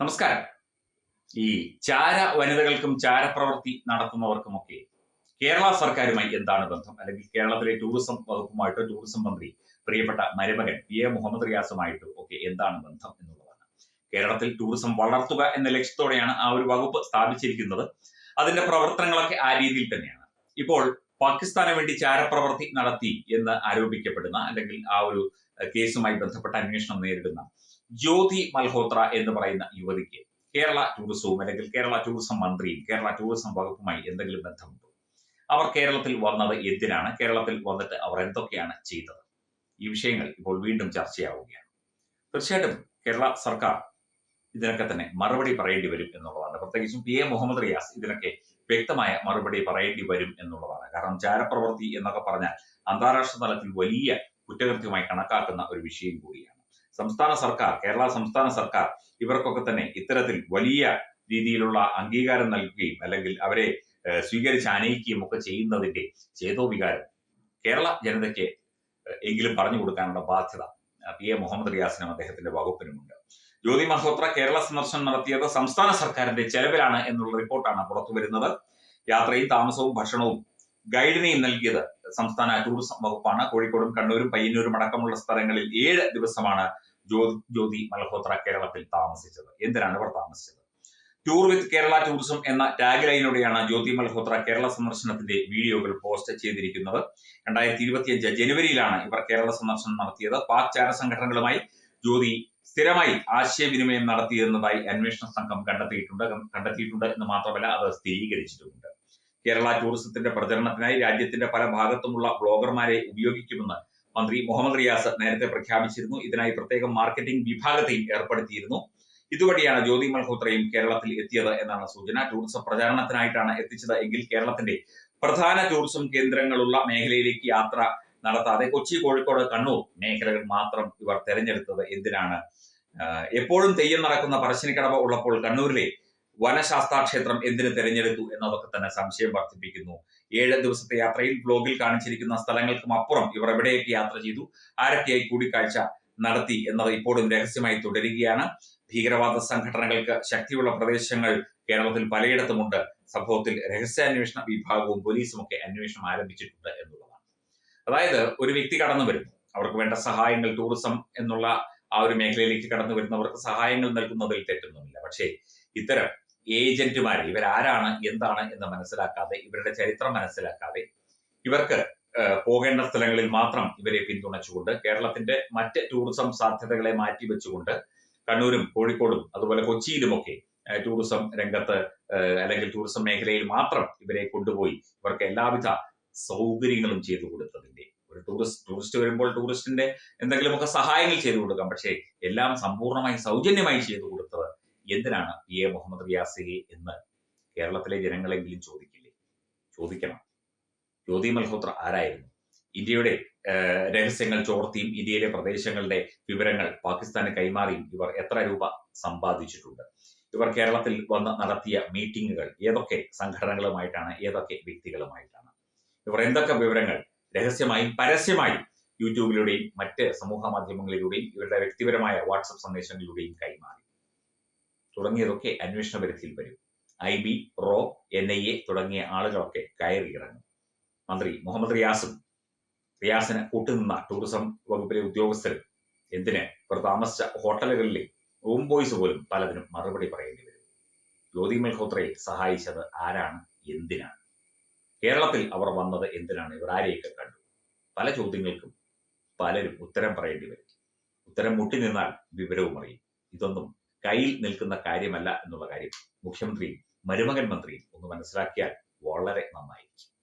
നമസ്കാരം. ഈ ചാര വനിതകൾക്കും ചാരപ്രവൃത്തി നടത്തുന്നവർക്കുമൊക്കെ കേരള സർക്കാരുമായി എന്താണ് ബന്ധം? അല്ലെങ്കിൽ കേരളത്തിലെ ടൂറിസം വകുപ്പുമായിട്ടോ ടൂറിസം മന്ത്രി പ്രിയപ്പെട്ട മരുമകൻ പി എ മുഹമ്മദ് റിയാസുമായിട്ടോ ഒക്കെ എന്താണ് ബന്ധം എന്നുള്ളതാണ്. കേരളത്തിൽ ടൂറിസം വളർത്തുക എന്ന ലക്ഷ്യത്തോടെയാണ് ആ ഒരു വകുപ്പ് സ്ഥാപിച്ചിരിക്കുന്നത്. അതിന്റെ പ്രവർത്തനങ്ങളൊക്കെ ആ രീതിയിൽ തന്നെയാണ്. ഇപ്പോൾ പാകിസ്ഥാന് വേണ്ടി ചാരപ്രവർത്തി നടത്തി എന്ന് ആരോപിക്കപ്പെടുന്ന അല്ലെങ്കിൽ ആ ഒരു കേസുമായി ബന്ധപ്പെട്ട അന്വേഷണം നേരിടുന്ന ജ്യോതി മൽഹോത്ര എന്ന് പറയുന്ന യുവതിക്ക് കേരള ടൂറിസവും അല്ലെങ്കിൽ കേരള ടൂറിസം മന്ത്രിയും കേരള ടൂറിസം വകുപ്പുമായി എന്തെങ്കിലും ബന്ധമുണ്ടോ? അവർ കേരളത്തിൽ വന്നത് എന്തിനാണ്? കേരളത്തിൽ വന്നിട്ട് അവർ എന്തൊക്കെയാണ് ചെയ്തത്? ഈ വിഷയങ്ങൾ ഇപ്പോൾ വീണ്ടും ചർച്ചയാവുകയാണ്. തീർച്ചയായിട്ടും കേരള സർക്കാർ ഇതിനൊക്കെ തന്നെ മറുപടി പറയേണ്ടി വരും എന്നുള്ളതാണ്. പ്രത്യേകിച്ചും പി എ മുഹമ്മദ് റിയാസ് ഇതിനൊക്കെ വ്യക്തമായ മറുപടി പറയേണ്ടി വരും എന്നുള്ളതാണ്. കാരണം ചാരപ്രവൃത്തി എന്നൊക്കെ പറഞ്ഞാൽ അന്താരാഷ്ട്ര തലത്തിൽ വലിയ കുറ്റകൃത്യമായി കണക്കാക്കുന്ന ഒരു വിഷയം കൂടിയാണ്. സംസ്ഥാന സർക്കാർ കേരള സംസ്ഥാന സർക്കാർ ഇവർക്കൊക്കെ തന്നെ ഇത്തരത്തിൽ വലിയ രീതിയിലുള്ള അംഗീകാരം നൽകുകയും അല്ലെങ്കിൽ അവരെ സ്വീകരിച്ച് അനയിക്കുകയും ഒക്കെ ചെയ്യുന്നതിന്റെ ചേതോവികാരം കേരള ജനതയ്ക്ക് എങ്കിലും പറഞ്ഞു കൊടുക്കാനുള്ള ബാധ്യത പി. എ. മുഹമ്മദ് റിയാസിനും അദ്ദേഹത്തിന്റെ വകുപ്പിനുമുണ്ട്. ജ്യോതി മൽഹോത്ര കേരള സന്ദർശനം നടത്തിയത് സംസ്ഥാന സർക്കാരിന്റെ ചെലവിലാണ് എന്നുള്ള റിപ്പോർട്ടാണ് പുറത്തു വരുന്നത്. യാത്രയും താമസവും ഭക്ഷണവും ഗൈഡിനെയും നൽകിയത് സംസ്ഥാന ടൂറിസം വകുപ്പാണ്. കോഴിക്കോടും കണ്ണൂരും പയ്യന്നൂരും അടക്കമുള്ള സ്ഥലങ്ങളിൽ ഏഴ് ദിവസമാണ് ജ്യോതി മൽഹോത്ര കേരളത്തിൽ താമസിച്ചത്. എന്തിനാണ് ഇവർ താമസിച്ചത്? ടൂർ വിത്ത് കേരള ടൂറിസം എന്ന ടാഗ് ലൈനോടെയാണ് ജ്യോതി മൽഹോത്ര കേരള സന്ദർശനത്തിന്റെ വീഡിയോകൾ പോസ്റ്റ് ചെയ്തിരിക്കുന്നത്. രണ്ടായിരത്തി ഇരുപത്തിയഞ്ച് ജനുവരിയിലാണ് ഇവർ കേരള സന്ദർശനം നടത്തിയത്. പാക് ചാര സംഘടനകളുമായി ജ്യോതി സ്ഥിരമായി ആശയവിനിമയം നടത്തിയിരുന്നതായി അന്വേഷണ സംഘം കണ്ടെത്തിയിട്ടുണ്ട്. കണ്ടെത്തിയിട്ടുണ്ട് എന്ന് മാത്രമല്ല അത് സ്ഥിരീകരിച്ചിട്ടുമുണ്ട്. കേരള ടൂറിസത്തിന്റെ പ്രചരണത്തിനായി രാജ്യത്തിന്റെ പല ഭാഗത്തുമുള്ള ബ്ലോഗർമാരെ ഉപയോഗിക്കുമെന്ന് മന്ത്രി മുഹമ്മദ് റിയാസ് നേരത്തെ പ്രഖ്യാപിച്ചിരുന്നു. ഇതിനായി പ്രത്യേകം മാർക്കറ്റിംഗ് വിഭാഗത്തെയും ഏർപ്പെടുത്തിയിരുന്നു. ഇതുവഴിയാണ് ജ്യോതി മൽഹോത്രയും കേരളത്തിൽ എത്തിയത് എന്നാണ് സൂചന. ടൂറിസം പ്രചാരണത്തിനായിട്ടാണ് എത്തിച്ചത് എങ്കിൽ കേരളത്തിന്റെ പ്രധാന ടൂറിസം കേന്ദ്രങ്ങളുള്ള മേഖലയിലേക്ക് യാത്ര നടത്താതെ കൊച്ചി കോഴിക്കോട് കണ്ണൂർ മേഖലകൾ മാത്രം ഇവർ തെരഞ്ഞെടുത്തത് എന്തിനാണ്? എപ്പോഴും തെയ്യം നടക്കുന്ന പറശ്ശിനിക്കടവ് ഉള്ളപ്പോൾ കണ്ണൂരിലെ വനശാസ്ത്ര ക്ഷേത്രം എന്തിനു തെരഞ്ഞെടുത്തു എന്നതൊക്കെ തന്നെ സംശയം വർദ്ധിപ്പിക്കുന്നു. ഏഴ് ദിവസത്തെ യാത്രയിൽ ബ്ലോഗിൽ കാണിച്ചിരിക്കുന്ന സ്ഥലങ്ങൾക്കും അപ്പുറം ഇവർ എവിടെയൊക്കെ യാത്ര ചെയ്തു ആരൊക്കെയായി കൂടിക്കാഴ്ച നടത്തി എന്നത് ഇപ്പോഴും രഹസ്യമായി തുടരുകയാണ്. ഭീകരവാദ സംഘടനകൾക്ക് ശക്തിയുള്ള പ്രദേശങ്ങൾ കേരളത്തിൽ പലയിടത്തുമുണ്ട്. സംഭവത്തിൽ രഹസ്യാന്വേഷണ വിഭാഗവും പോലീസും ഒക്കെ അന്വേഷണം ആരംഭിച്ചിട്ടുണ്ട് എന്നുള്ളതാണ്. അതായത് ഒരു വ്യക്തി കടന്നു വരും. അവർക്ക് വേണ്ട സഹായങ്ങൾ ടൂറിസം എന്നുള്ള ആ ഒരു മേഖലയിലേക്ക് കടന്നു വരുന്നവർക്ക് സഹായങ്ങൾ നൽകുന്നതിൽ തെറ്റൊന്നുമില്ല. പക്ഷേ ഇത്തരം ഏജന്റുമാർ ഇവരാരാണ് എന്താണ് എന്ന് മനസ്സിലാക്കാതെ ഇവരുടെ ചരിത്രം മനസ്സിലാക്കാതെ ഇവർക്ക് പോകേണ്ട സ്ഥലങ്ങളിൽ മാത്രം ഇവരെ പിന്തുണച്ചുകൊണ്ട് കേരളത്തിന്റെ മറ്റ് ടൂറിസം സാധ്യതകളെ മാറ്റിവെച്ചുകൊണ്ട് കണ്ണൂരും കോഴിക്കോടും അതുപോലെ കൊച്ചിയിലുമൊക്കെ ടൂറിസം രംഗത്ത് അല്ലെങ്കിൽ ടൂറിസം മേഖലയിൽ മാത്രം ഇവരെ കൊണ്ടുപോയി ഇവർക്ക് എല്ലാവിധ സൗകര്യങ്ങളും ചെയ്തു കൊടുത്തതിന്റെ ഒരു ടൂറിസ്റ്റ് ടൂറിസ്റ്റ് വരുമ്പോൾ ടൂറിസ്റ്റിന്റെ എന്തെങ്കിലുമൊക്കെ സഹായങ്ങൾ ചെയ്തു കൊടുക്കാം. പക്ഷേ എല്ലാം സമ്പൂർണമായി സൗജന്യമായി ചെയ്തു കൊടുത്തത് എന്തിനാണ് പി എ മുഹമ്മദ് റിയാസിയെ എന്ന് കേരളത്തിലെ ജനങ്ങളെങ്കിലും ചോദിക്കില്ലേ? ചോദിക്കണം. ജ്യോതി മൽഹോത്ര ആരായിരുന്നു? ഇന്ത്യയുടെ രഹസ്യങ്ങൾ ചോർത്തിയും ഇന്ത്യയിലെ പ്രദേശങ്ങളുടെ വിവരങ്ങൾ പാകിസ്ഥാന് കൈമാറിയും ഇവർ എത്ര രൂപ സമ്പാദിച്ചിട്ടുണ്ട്? ഇവർ കേരളത്തിൽ വന്ന് നടത്തിയ മീറ്റിങ്ങുകൾ ഏതൊക്കെ സംഘടനകളുമായിട്ടാണ്? ഏതൊക്കെ വ്യക്തികളുമായിട്ടാണ്? ഇവർ എന്തൊക്കെ വിവരങ്ങൾ? രഹസ്യമായും പരസ്യമായും യൂട്യൂബിലൂടെയും മറ്റ് സമൂഹ മാധ്യമങ്ങളിലൂടെയും ഇവരുടെ വ്യക്തിപരമായ വാട്സപ്പ് സന്ദേശങ്ങളിലൂടെയും കൈമാറി. തുടങ്ങിയതൊക്കെ അന്വേഷണ പരിധിയിൽ വരും. ഐ ബി റോ എൻ ഐ എ തുടങ്ങിയ ആളുകളൊക്കെ കയറിയിറങ്ങും മന്ത്രി മുഹമ്മദ് റിയാസും റിയാസിന് കൂട്ടുനിന്ന ടൂറിസം വകുപ്പിലെ ഉദ്യോഗസ്ഥരും എന്തിന് ഇവർ താമസിച്ച ഹോട്ടലുകളിലെ റൂം ബോയ്സ് പോലും പലതിനും മറുപടി പറയേണ്ടി വരും. ജ്യോതി മൽഹോത്രയെ സഹായിച്ചത് ആരാണ്? എന്തിനാണ്? കേരളത്തിൽ അവർ വന്നത് എന്തിനാണ്? ഇവർ ആരെയൊക്കെ കണ്ടു? പല ചോദ്യങ്ങൾക്കും പലരും ഉത്തരം പറയേണ്ടി വരും. ഉത്തരം മുട്ടി നിന്നാൽ വിവരവും അറിയും. ഇതൊന്നും കയ്യിൽ നിൽക്കുന്ന കാര്യമല്ല എന്നുള്ള കാര്യം മുഖ്യമന്ത്രിയും മരുമകൻ മന്ത്രിയും ഒന്ന് മനസ്സിലാക്കിയാൽ വളരെ നന്നായിരിക്കും.